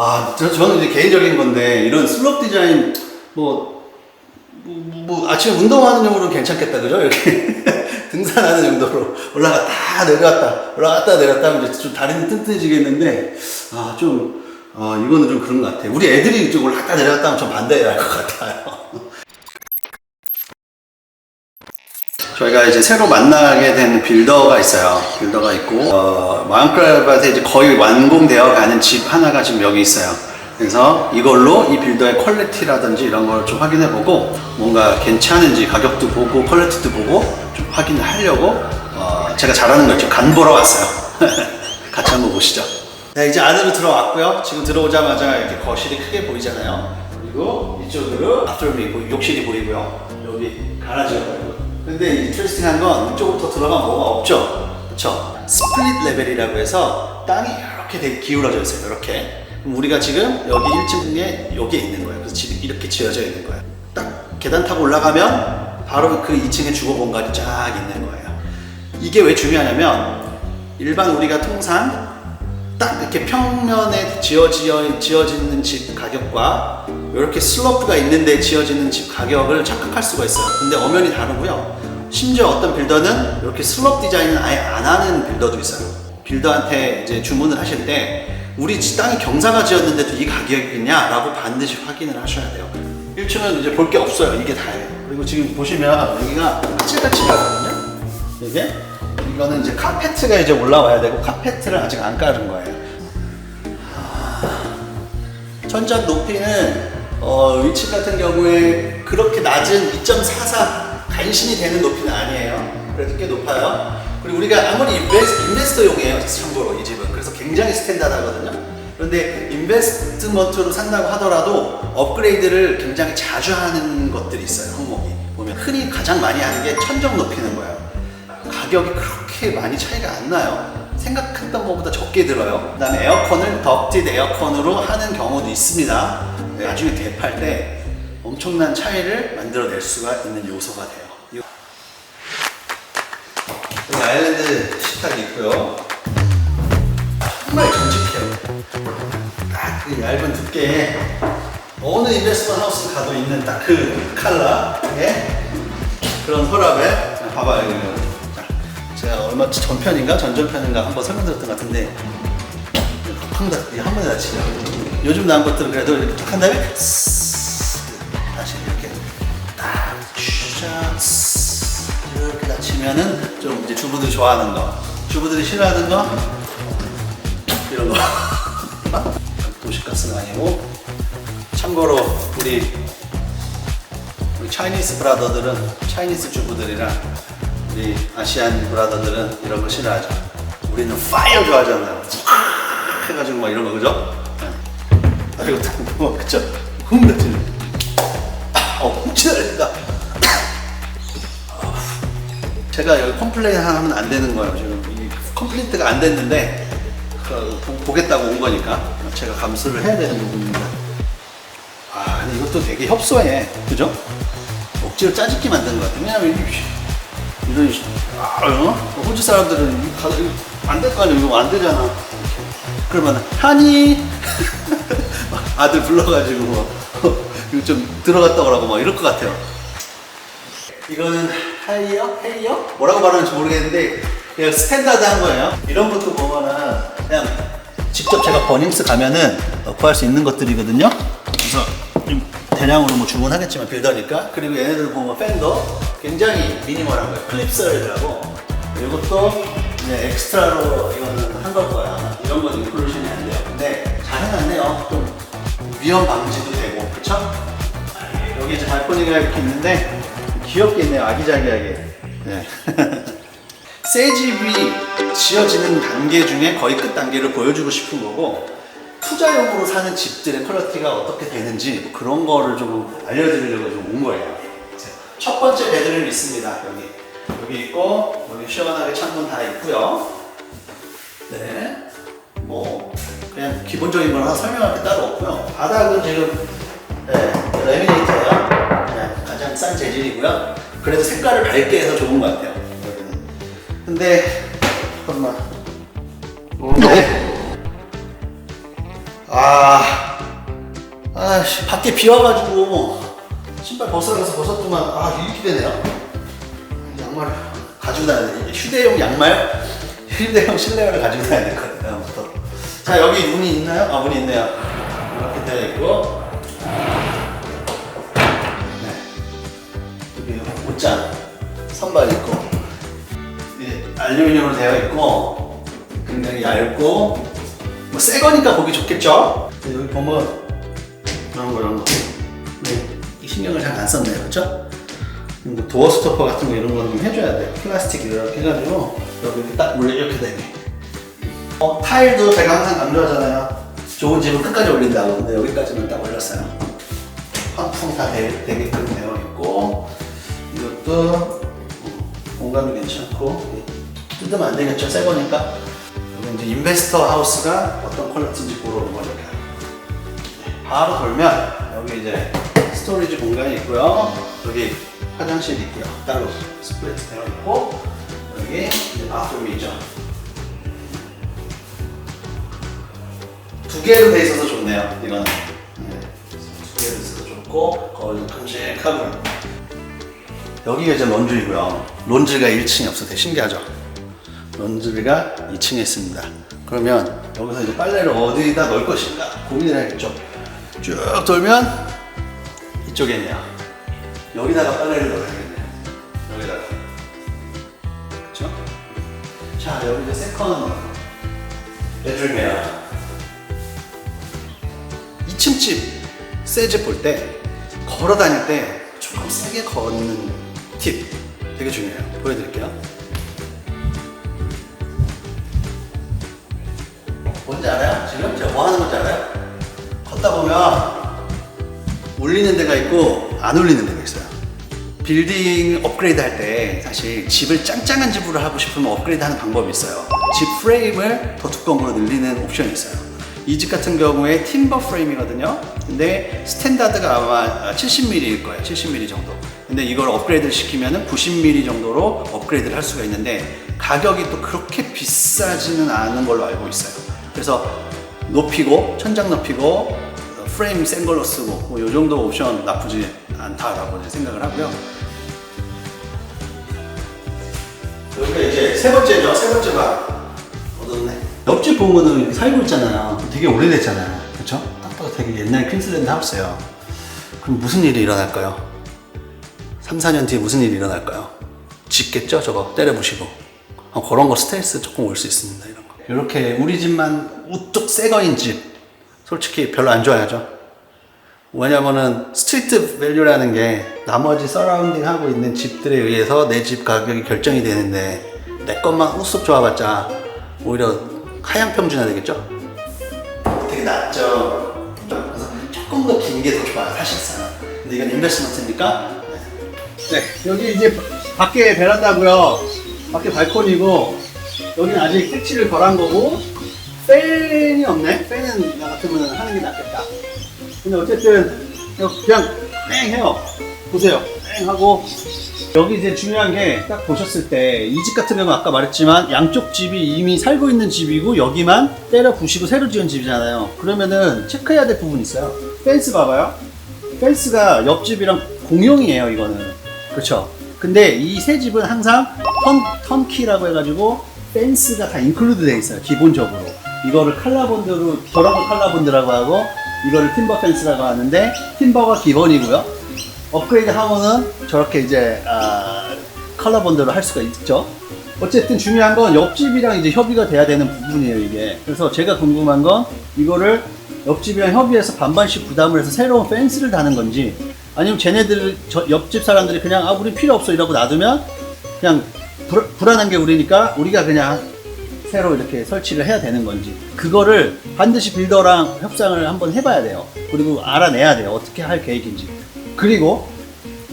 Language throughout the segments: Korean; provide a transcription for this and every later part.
아, 저, 저는 이제 개인적인 건데 이런 슬롭 디자인 뭐, 뭐, 뭐 아침에 운동하는 용으로는 괜찮겠다 그죠? 이렇게 등산하는 정도로 올라갔다 내려갔다 올라갔다 내려갔다 하면 이제 좀 다리는 튼튼해지겠는데 아 좀 어, 이거는 좀 그런 것 같아요. 우리 애들이 좀 올라갔다 내려갔다 하면 좀 반대해야 할것 같아요. 저희가 이제 새로 만나게 된 빌더가 있어요. 빌더가 있고, 어, 마음크랩한테 이제 거의 완공되어 가는 집 하나가 지금 여기 있어요. 그래서 이걸로 이 빌더의 퀄리티라든지 이런 걸 좀 확인해 보고, 뭔가 괜찮은지 가격도 보고, 퀄리티도 보고, 좀 확인을 하려고, 어, 제가 잘하는 거 있죠. 간 보러 왔어요. 같이 한번 보시죠. 네, 이제 안으로 들어왔고요. 지금 들어오자마자 이렇게 거실이 크게 보이잖아요. 그리고 이쪽으로 보이, 욕실이 보이고요. 여기 가라지가 보이고. 근데 인트레스팅한 건 이쪽부터 들어가면 뭐가 없죠. 그렇죠? 스플릿 레벨이라고 해서 땅이 이렇게 되게 기울어져 있어요. 이렇게. 그럼 우리가 지금 여기 1층에 여기에 있는 거예요. 그래서 집이 이렇게 지어져 있는 거예요. 딱 계단 타고 올라가면 바로 그 2층에 주거 공간이 쫙 있는 거예요. 이게 왜 중요하냐면 일반 우리가 통상 딱 이렇게 평면에 지어지어, 지어지는 집 가격과 이렇게 슬로프가 있는데 지어지는 집 가격을 착각할 수가 있어요. 근데 엄연히 다르고요. 심지어 어떤 빌더는 이렇게 슬롭 디자인을 아예 안 하는 빌더도 있어요. 빌더한테 이제 주문을 하실 때 우리 지- 땅이 경사가 지었는데도 이 가격이냐라고 반드시 확인을 하셔야 돼요. 1층은 이제 볼 게 없어요. 이게 다예요. 그리고 지금 보시면 여기가 까칠까칠하거든요. 이게 이거는 이제 카페트가 이제 올라와야 되고 카페트를 아직 안 깔은 거예요. 천장 높이는 어, 위치 같은 경우에 그렇게 낮은 2.44 간신히 되는 높이는 아니에요. 그래도 꽤 높아요. 그리고 우리가 아무리 인베스, 인베스 터용이에요. 참고로 이 집은. 그래서 굉장히 스탠다드하거든요. 그런데 인베스트먼트로 산다고 하더라도 업그레이드를 굉장히 자주 하는 것들이 있어요. 항목이. 보면 흔히 가장 많이 하는 게 천정 높이는 거예요. 가격이 그렇게 많이 차이가 안 나요. 생각했던 것보다 적게 들어요. 그 다음에 에어컨을 덕티드 에어컨으로 하는 경우도 있습니다. 네, 나중에 대팔 때 엄청난 차이를 만들어낼 수가 있는 요소가 돼요. 이- 여기 아일랜드 식탁이 있고요. 정말 정직해요. 딱 그 얇은 두께에 어느 인베스먼 하우스 가도 있는 딱그 컬러의 그런 서랍에 봐봐요 제가 얼마 전편인가 전전편인가 한번 설명드렸던 것 같은데 한, 번- 한 번에 다치죠. 요즘 나온 것들은 그래도 이렇게 딱 한 다음에 다시 이렇게 딱 이렇게 다치면은 좀 이제 주부들이 좋아하는 거, 주부들이 싫어하는 거 이런 거. 도시가스는 아니고 참고로 우리 우리 차이니스 브라더들은 차이니스 주부들이랑 우리 아시안 브라더들은 이런 거 싫어하죠. 우리는 파이어 좋아하잖아요. 쫙 해가지고 막 이런 거 그죠? 네. 아 이거 뭐 그쵸? 흠나지. 어 훔치다. 제가 여기 컴플레인 하면 안 되는 거예요. 지금 이 컴플리트가 안 됐는데 그, 보- 보겠다고 온 거니까 제가 감수를 해야 되는 부분입니다. 아, 근데 이것도 되게 협소해. 그죠? 억지로 짜집게 만드는 것 같아. 왜냐면 이- 이런, 시- 아, 어? 호주 사람들은 안 될 거 아니야. 이거 안 되잖아. 그러면, 하니? 막 아들 불러가지고, 뭐, 이거 좀 들어갔다 오라고 막 이럴 것 같아요. 이거는 하이어? 헤이어? 뭐라고 말하는지 모르겠는데 그냥 스탠다드 한 거예요. 이런 것도 보면은 그냥 직접 제가 버닝스 가면은 어, 구할 수 있는 것들이거든요. 그래서 좀 대량으로 뭐 주문하겠지만 빌더니까 그리고 얘네들 보면 팬도 굉장히 미니멀한 거예요. 클립스라고 이것도 이제 엑스트라로 이거는 한. 이런 건 인클루션이 안 돼요. 근데 잘 해놨네요. 좀 위험 방지도 되고 그쵸? 여기 이제 발코니가 이렇게 있는데 귀엽게 있네요 아기자기하게 네. 새 집이 지어지는 단계 중에 거의 끝 단계를 보여주고 싶은 거고 투자용으로 사는 집들의 퀄리티가 어떻게 되는지 뭐 그런 거를 좀 알려드리려고 좀 온 거예요 첫 번째 베드룸이 있습니다 여기 여기 있고 여기 시원하게 창문 다 있고요 네 뭐 그냥 기본적인 걸 하나 설명할 게 따로 없고요 바닥은 지금 네, 레미네이트예요. 네, 가장 싼 재질이고요. 그래서 색깔을 밝게 해서 좋은 것 같아요. 여기는. 근데 잠깐만. 네. 아 아, 아, 씨, 밖에 비 와가지고 신발 벗어나서 벗었더만 아 이렇게 되네요. 양말 가지고 다녀야 돼. 휴대용 양말, 휴대용 실내화를 가지고 다녀야 될것 같아요. 자 여기 문이 있나요? 아 문이 있네요. 이렇게 되어 있고, 네. 여기 옷장, 선발 있고, 예, 알루미늄으로 되어 있고, 굉장히 얇고, 뭐 새 거니까 보기 좋겠죠? 근데 여기 보면 이런 거 이런 거. 네, 이 신경을 잘 안 썼네요, 그렇죠? 뭐 도어 스토퍼 같은 거 이런 거는 좀 해줘야 돼. 플라스틱 이렇게 해가지고 여기 딱 올려 이렇게 되게. 어, 타일도 제가 항상 강조하잖아요. 좋은 집은 끝까지 올린다고. 근데 여기까지는 딱 올렸어요. 환풍 다 되, 되게끔 되어 있고 이것도 음, 공간도 괜찮고 뜯으면 안 되겠죠, 새 거니까. 여기 이제 인베스터 하우스가 어떤 퀄리티인지 보러 온 거니까. 바로 돌면 여기 이제 스토리지 공간이 있고요. 여기 화장실이 있고요. 따로 스플릿 되어 있고 여기 이제 바th룸이죠. 두 개로 돼 있어서 좋네요. 이거는 네. 두 개로 있어서 좋고 거울도 큼직하고요. 여기가 이제 론드리고요. 론드리가 1층이 없어 되게 신기하죠. 론드리가 2층에 있습니다. 그러면 여기서 이제 빨래를 어디다 넣을 것인가 고민을 해야겠죠. 쭉 돌면 이쪽에 있네요. 여기다가 빨래를 넣어야겠네요. 여기다가. 그렇죠? 자, 여기 이제 세컨 베드룸이에요. 2층 집, 새집 볼 때 걸어 다닐 때 조금 세게 걷는 팁 되게 중요해요. 보여드릴게요. 뭔지 알아요? 지금 제가 뭐 하는 건지 알아요? 걷다 보면 울리는 데가 있고 안 울리는 데가 있어요. 빌딩 업그레이드 할 때 사실 집을 짱짱한 집으로 하고 싶으면 업그레이드 하는 방법이 있어요. 집 프레임을 더 두꺼운 걸로 늘리는 옵션이 있어요. 이 집 같은 경우에 팀버 프레임이거든요. 근데 스탠다드가 아마 70mm일 거예요. 70mm 정도. 근데 이걸 업그레이드를 시키면 90mm 정도로 업그레이드를 할 수가 있는데 가격이 또 그렇게 비싸지는 않은 걸로 알고 있어요. 그래서 높이고 천장 높이고 프레임 센 걸로 쓰고 뭐이 정도 옵션 나쁘지 않다라고 생각을 하고요. 여기가 이제 세 번째죠. 세 번째 방. 얻었네. 옆집 이렇게 살고 있잖아요. 되게 오래됐잖아요. 그렇죠? 딱 봐도 되게 옛날 퀸슬랜드 하우스예요. 그럼 무슨 일이 일어날까요? 3, 4년 뒤에 무슨 일이 일어날까요? 짓겠죠? 저거 때려부시고. 아, 그런 거 스트레스 조금 올 수 있습니다. 이런 거. 이렇게 우리 집만 우뚝 새 거인 집. 솔직히 별로 안 좋아하죠. 왜냐면은 스트리트 밸류라는 게 나머지 서라운딩 하고 있는 집들에 의해서 내 집 가격이 결정이 되는데 내 것만 우습 좋아봤자 오히려 하향 평준화 되겠죠? 되게 낮죠. 그래서 조금 더 긴 게 더 좋아요, 사실상. 근데 이건 인베스트먼트니까. 네, 여기 이제 밖에 베란다고요. 밖에 발코니고 여기는 아직 색칠을 덜 한 거고 팬이 없네. 팬은 나 같으면 하는 게 낫겠다. 근데 어쨌든 그냥 뺑 해요. 보세요. 뺑 하고 여기 이제 중요한 게 딱 보셨을 때 이 집 같은 경우는 아까 말했지만 양쪽 집이 이미 살고 있는 집이고 여기만 때려 부시고 새로 지은 집이잖아요. 그러면은 체크해야 될 부분이 있어요. 펜스 봐봐요. 펜스가 옆집이랑 공용이에요, 이거는. 그렇죠? 근데 이새 집은 항상 턴, 턴키라고 해가지고 펜스가 다 인클루드 돼 있어요, 기본적으로. 이거를 칼라본드로, 거 칼라본드라고 하고, 이거를 팀버 펜스라고 하는데, 팀버가 기본이고요. 업그레이드 하면은 저렇게 이제, 아, 컬러본드로 할 수가 있죠. 어쨌든 중요한 건 옆집이랑 이제 협의가 돼야 되는 부분이에요, 이게. 그래서 제가 궁금한 건 이거를 옆집이랑 협의해서 반반씩 부담을 해서 새로운 펜스를 다는 건지 아니면 쟤네들, 저 옆집 사람들이 그냥 아, 우리 필요 없어 이러고 놔두면 그냥 불, 불안한 게 우리니까 우리가 그냥 새로 이렇게 설치를 해야 되는 건지 그거를 반드시 빌더랑 협상을 한번 해봐야 돼요. 그리고 알아내야 돼요. 어떻게 할 계획인지. 그리고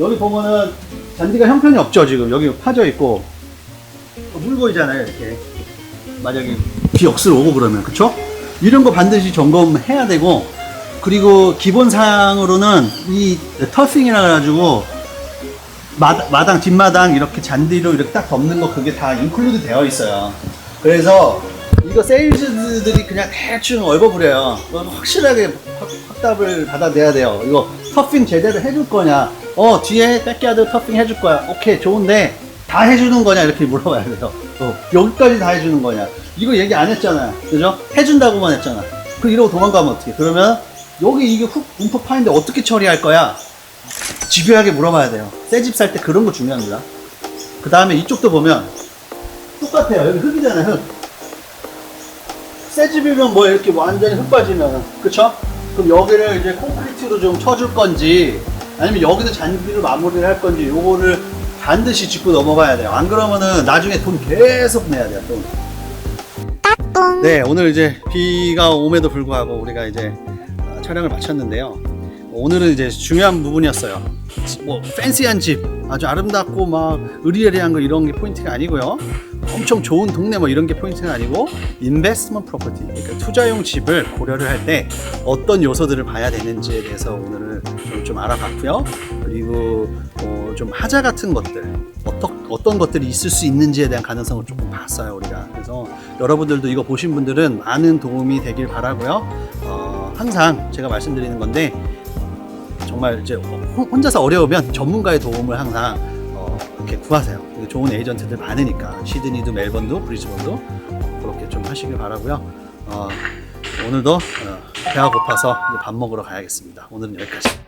여기 보면은 잔디가 형편이 없죠 지금 여기 파져 있고 물 보이잖아요 이렇게 만약에 비 억수로 오고 그러면 그쵸? 이런 거 반드시 점검해야 되고 그리고 기본상으로는 이 터핑이라 가지고 마당, 마당 뒷마당 이렇게 잔디로 이렇게 딱 덮는 거 그게 다 인클루드 되어 있어요 그래서 이 이거 세일즈들이 그냥 대충 얼버무려요. 확실하게 확, 확답을 받아내야 돼요. 이거 터핑 제대로 해줄 거냐? 어, 뒤에 백야드 터핑 해줄 거야. 오케이, 좋은데 다 해주는 거냐? 이렇게 물어봐야 돼요. 어, 여기까지 다 해주는 거냐? 이거 얘기 안 했잖아요. 그죠? 해준다고만 했잖아. 그 이러고 도망가면 어떻게? 그러면 여기 이게 훅 문법 파인데 어떻게 처리할 거야? 집요하게 물어봐야 돼요. 새 집 살 때 그런 거 중요합니다. 그 다음에 이쪽도 보면 똑같아요. 여기 흙이잖아요, 흙. 새 집이면 뭐 이렇게 완전히 흙 빠지면, 그쵸? 그럼 여기를 이제 콘크리트로 좀 쳐줄 건지, 아니면 여기도 잔디로 마무리를 할 건지, 요거를 반드시 짚고 넘어가야 돼요. 안 그러면은 나중에 돈 계속 내야 돼요, 돈. 네, 오늘 이제 비가 옴에도 불구하고 우리가 이제 어, 촬영을 마쳤는데요. 오늘은 이제 중요한 부분이었어요. 뭐 팬시한 집, 아주 아름답고 막 의리의리한 거 이런 게 포인트가 아니고요. 엄청 좋은 동네 뭐 이런 게 포인트가 아니고 인베스트먼트 프로퍼티, 그러니까 투자용 집을 고려를 할 때 어떤 요소들을 봐야 되는지에 대해서 오늘은 좀, 좀 알아봤고요. 그리고 어, 좀 하자 같은 것들, 어떤 어떤 것들이 있을 수 있는지에 대한 가능성을 조금 봤어요 우리가. 그래서 여러분들도 이거 보신 분들은 많은 도움이 되길 바라고요. 어, 항상 제가 말씀드리는 건데 정말 이제 호- 혼자서 어려우면 전문가의 도움을 항상 어, 이렇게 구하세요. 좋은 에이전트들 많으니까 시드니도 멜번도 브리즈번도 어, 그렇게 좀 하시길 바라고요. 어, 오늘도 어, 배가 고파서 밥 먹으러 가야겠습니다. 오늘은 여기까지.